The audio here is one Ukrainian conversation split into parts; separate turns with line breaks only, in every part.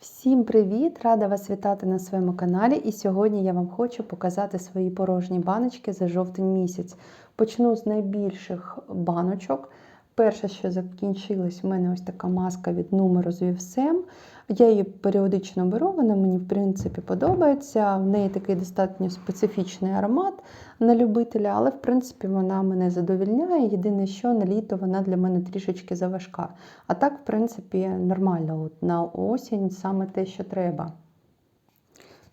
Всім привіт! Рада вас вітати на своєму каналі. І сьогодні я вам хочу показати свої порожні баночки за жовтень місяць. Почну з найбільших баночок. Перше, що закінчилось, у мене ось така маска від номеру з Вівсем. Я її періодично беру, вона мені в принципі подобається. В неї такий достатньо специфічний аромат на любителя, але в принципі вона мене задовільняє. Єдине, що на літо вона для мене трішечки заважка. А так, в принципі, нормально. От на осінь саме те, що треба.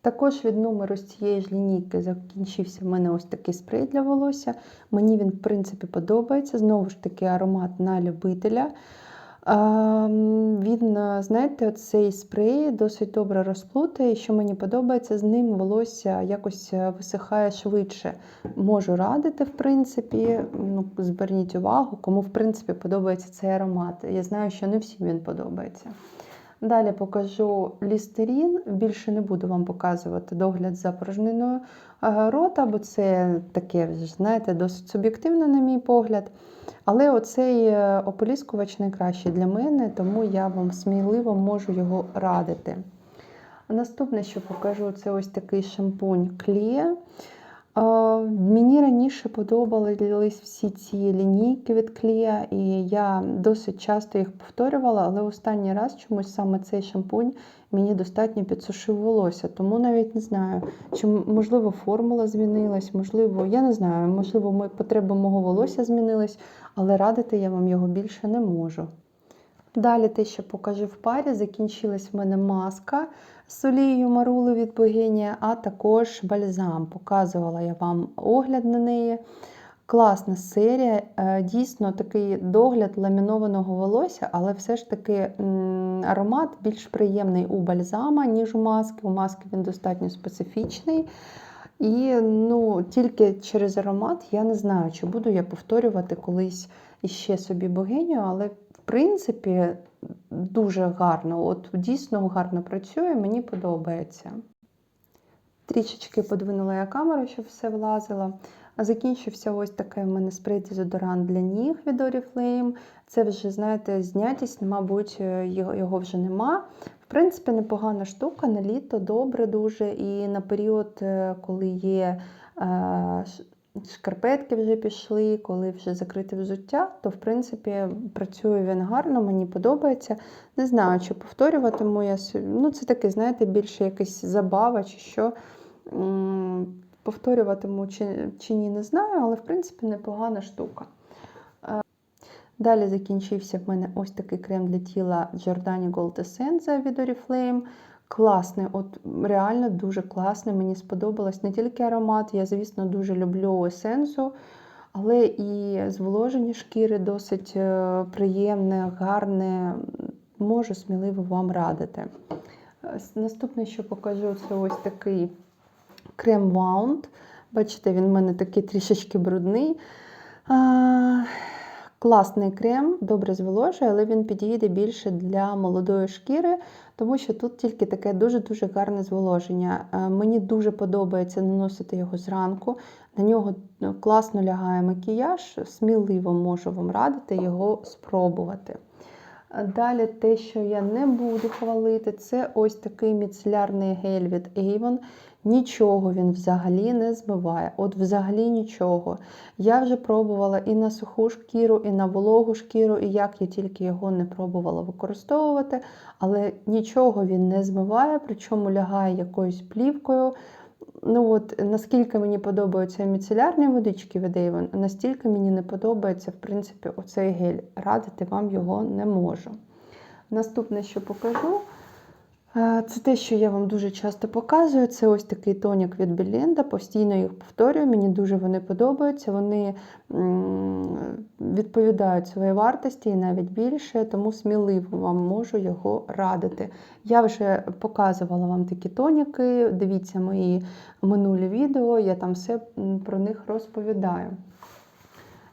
Також від номеру з цієї ж лінійки закінчився в мене ось такий спрей для волосся. Мені він, в принципі, подобається. Знову ж таки, аромат на любителя. Він, знаєте, цей спрей досить добре розплутає. Що мені подобається, з ним волосся якось висихає швидше. Можу радити, в принципі, ну, зверніть увагу, кому в принципі подобається цей аромат. Я знаю, що не всім він подобається. Далі покажу лістерін. Більше не буду вам показувати догляд за порожниною рота, бо це таке, знаєте, досить суб'єктивно, на мій погляд. Але оцей ополіскувач найкращий для мене, тому я вам сміливо можу його радити. Наступне, що покажу, це ось такий шампунь Кліє. Мені раніше подобались всі ці лінійки від клія, і я досить часто їх повторювала, але останній раз чомусь саме цей шампунь мені достатньо підсушив волосся. Тому навіть не знаю, чи можливо формула змінилась, можливо, я не знаю, можливо, потреби мого волосся змінились, але радити я вам його більше не можу. Далі те, що покажу в парі, закінчилась в мене маска з олією марули від богині, а також бальзам. Показувала я вам огляд на неї. Класна серія, дійсно такий догляд ламінованого волосся, але все ж таки аромат більш приємний у бальзама, ніж у маски. У маски він достатньо специфічний. І ну, тільки через аромат я не знаю, чи буду я повторювати колись іще собі богиню, але принципі дуже гарно. От дійсно гарно працює, мені подобається. Трішечки подвинула я камеру, щоб все влазило. Закінчився ось такий у мене спрей дезодорант для ніг від Oriflame. Це вже, знаєте, знятість, мабуть, його вже нема. В принципі, непогана штука, на літо добре дуже. І на період, коли є шкарпетки вже пішли, коли вже закрите взуття, то, в принципі, працює він гарно, мені подобається. Не знаю, чи повторюватиму я. Ну, це таке, знаєте, більше якась забава чи що. Повторюватиму чи, чи ні, не знаю, але, в принципі, непогана штука. Далі закінчився в мене ось такий крем для тіла Giordani Gold Essence від Oriflame. Класний, от реально дуже класний. Мені сподобалось не тільки аромат, я, звісно, дуже люблю есенсу, але і зволоження шкіри досить приємне, гарне. Можу сміливо вам радити. Наступне, що покажу, це ось такий крем Wound. Бачите, він в мене такий трішечки брудний. Класний крем, добре зволожує, але він підійде більше для молодої шкіри, тому що тут тільки таке дуже-дуже гарне зволоження. Мені дуже подобається наносити його зранку. На нього ну, класно лягає макіяж, сміливо можу вам радити його спробувати. Далі те, що я не буду хвалити, це ось такий міцелярний гель від Avon. Нічого він взагалі не змиває. От взагалі нічого. Я вже пробувала і на суху шкіру, і на вологу шкіру, і як я тільки його не пробувала використовувати, але нічого він не змиває, причому лягає якоюсь плівкою. Ну от Наскільки мені подобаються міцелярні водички від Avon, настільки мені не подобається, в принципі, оцей гель. Радити вам його не можу. Наступне, що покажу, це те, що я вам дуже часто показую. Це ось такий тонік від Белінда. Постійно їх повторюю, мені дуже вони подобаються. Вони відповідають своїй вартості і навіть більше, тому сміливо вам можу його радити. Я вже показувала вам такі тоніки. Дивіться мої минулі відео, я там все про них розповідаю.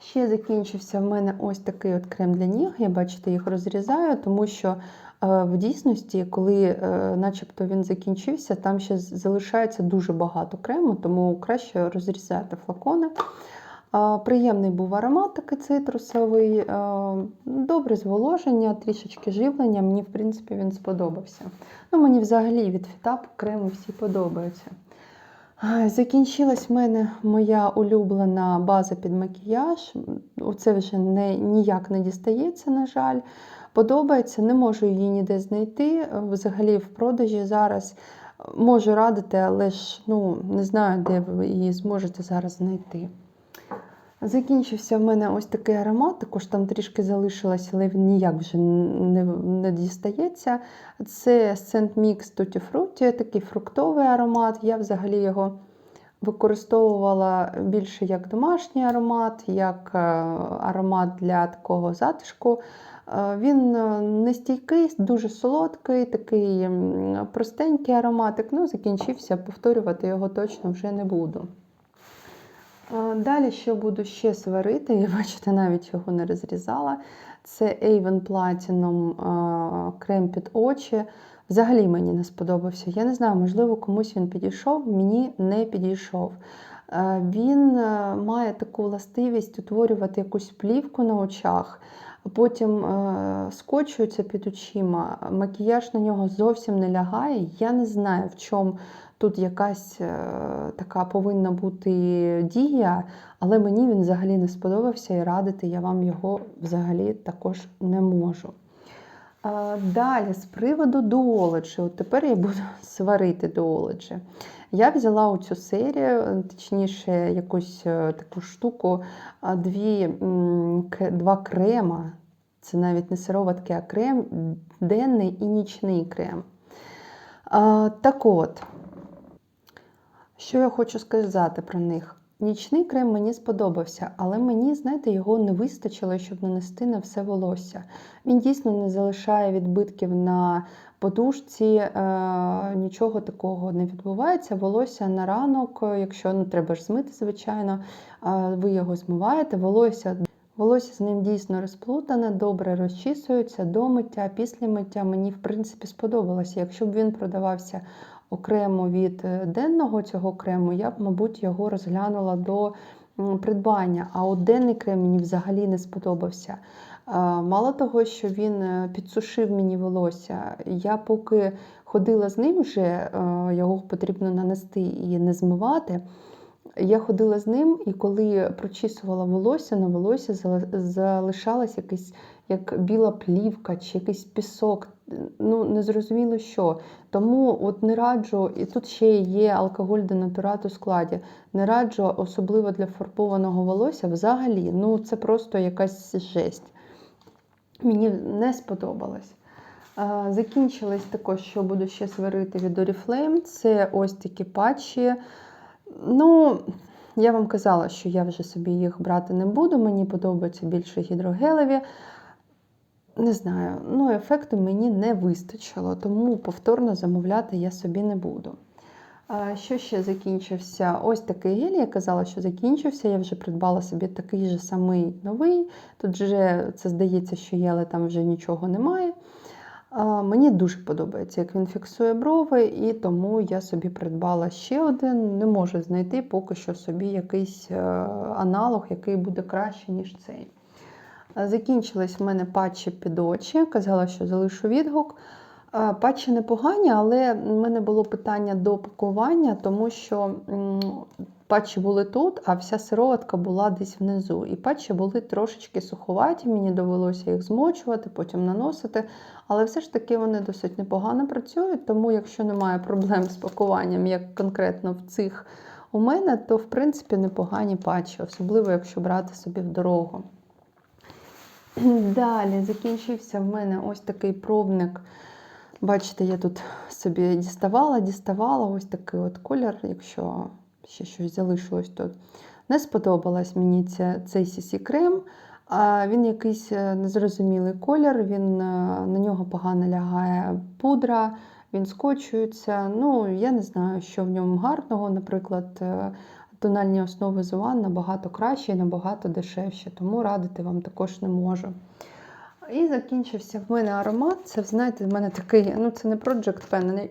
Ще закінчився в мене ось такий от крем для ніг. Я бачите, їх розрізаю, тому що в дійсності, коли начебто він закінчився, там ще залишається дуже багато крему, тому краще розрізати флакони. Приємний був аромат такий цитрусовий, добре зволоження, трішечки живлення. Мені, в принципі, він сподобався. Ну, Мені взагалі від фітап креми всі подобаються. Закінчилась в мене моя улюблена база під макіяж. Оце вже не, ніяк не дістається, на жаль. Подобається, не можу її ніде знайти. Взагалі в продажі зараз можу радити, але ж ну, не знаю, де ви її зможете зараз знайти. Закінчився в мене ось такий аромат, також там трішки залишилось, але він ніяк вже не, не дістається. Це Scent Mix Tutti Frutti, такий фруктовий аромат. Я взагалі його використовувала більше як домашній аромат, як е, аромат для такого затишку. Е, Він е, не стійкий, дуже солодкий, такий простенький ароматик. Ну, закінчився, повторювати його точно вже не буду. Далі, що буду ще сварити, я бачите, навіть його не розрізала. Це Avon Platinum крем під очі. Взагалі мені не сподобався. Я не знаю, можливо, комусь він підійшов, мені не підійшов. Він е, має таку властивість утворювати якусь плівку на очах, потім е, скочується під очима, макіяж на нього зовсім не лягає. Я не знаю, в чому тут якась е, така повинна бути дія, але мені він взагалі не сподобався і радити я вам його взагалі також не можу. Далі, з приводу дуоледжі, от тепер я буду сварити дуоледжі. Я взяла у цю серію, точніше, якусь е, таку штуку, дві, два крема. Це навіть не сироватки, а крем, денний і нічний крем. Так от, що я хочу сказати про них? Нічний крем мені сподобався, але мені, знаєте, його не вистачило, щоб нанести на все волосся. Він дійсно не залишає відбитків на подушці, е, нічого такого не відбувається. Волосся на ранок, якщо ну, треба ж змити, звичайно, е, ви його змиваєте, волосся. Волосся з ним дійсно розплутане, добре розчісується до миття, після миття мені, в принципі, сподобалося. Якщо б він продавався окремо від е, денного цього крему, я б, мабуть, його розглянула до придбання. А от денний крем мені взагалі не сподобався. Мало того, що він е, підсушив мені волосся, я поки ходила з ним вже, е, його потрібно нанести і не змивати. Я ходила з ним, і коли прочісувала волосся, на волосся зали- залишалась якась як біла плівка чи якийсь пісок. Ну, не зрозуміло що. Тому от не раджу, і тут ще є алкоголь денатурат у складі. Не раджу, особливо для фарбованого волосся, взагалі. Ну, це просто якась жесть. Мені не сподобалось. Закінчилось також, що буду ще сварити від Oriflame. Це ось такі патчі. Ну, я вам казала, що я вже собі їх брати не буду. Мені подобаються більше гідрогелеві. Не знаю, ну ефекту мені не вистачило, тому повторно замовляти я собі не буду. Що ще закінчився? Ось такий гель, я казала, що закінчився. Я вже придбала собі такий же самий новий. Тут вже це здається, що є, але там вже нічого немає. Мені дуже подобається, як він фіксує брови, і тому я собі придбала ще один. Не можу знайти поки що собі якийсь е, аналог, який буде краще, ніж цей. Е, Закінчились в мене патчі під очі. Казала, що залишу відгук. Е, Патчі непогані, але в мене було питання до пакування, тому що патчі були тут, а вся сироватка була десь внизу. І патчі були трошечки суховаті, мені довелося їх змочувати, потім наносити. Але все ж таки вони досить непогано працюють, тому якщо немає проблем з пакуванням, як конкретно в цих у мене, то в принципі непогані патчі, особливо якщо брати собі в дорогу. Далі закінчився в мене ось такий пробник. Бачите, я тут собі діставала, діставала ось такий от колір, якщо ще щось залишилось тут. Не сподобалась мені ця, цей CC крем. А він якийсь е, незрозумілий колір, він, е, на нього погано лягає пудра, він скочується. Ну, я не знаю, що в ньому гарного. Наприклад, е, тональні основи Зуан набагато краще і набагато дешевші, тому радити вам також не можу. І закінчився в мене аромат. Це, знаєте, в мене такий, ну це не Project Pen.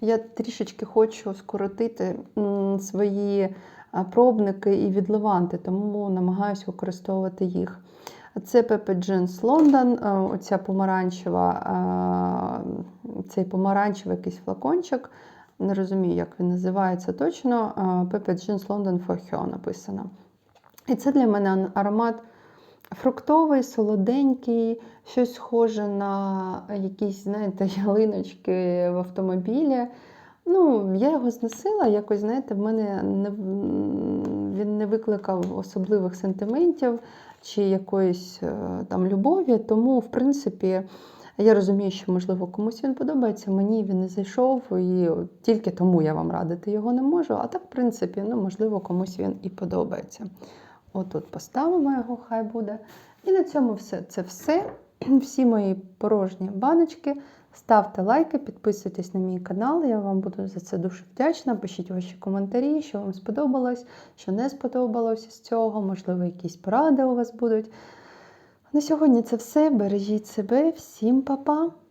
Я трішечки хочу скоротити свої пробники і від Леванти, тому намагаюся використовувати їх. Це Pepe Jeans London, оця помаранчева, цей помаранчевий якийсь флакончик. Не розумію, як він називається точно. Pepe Jeans London for Her написано. І це для мене аромат фруктовий, солоденький, щось схоже на якісь, знаєте, ялиночки в автомобілі. Ну, я його зносила, якось, знаєте, в мене не, він не викликав особливих сентиментів чи якоїсь е, там любові. Тому, в принципі, я розумію, що, можливо, комусь він подобається, мені він не зайшов, і тільки тому я вам радити його не можу. А так, в принципі, ну, можливо, комусь він і подобається. Отут поставимо його, хай буде. І на цьому все. Це все. Всі мої порожні баночки. Ставте лайки, підписуйтесь на мій канал. Я вам буду за це дуже вдячна. Пишіть ваші коментарі, що вам сподобалось, що не сподобалось з цього. Можливо, якісь поради у вас будуть. На сьогодні це все. Бережіть себе, всім па-па!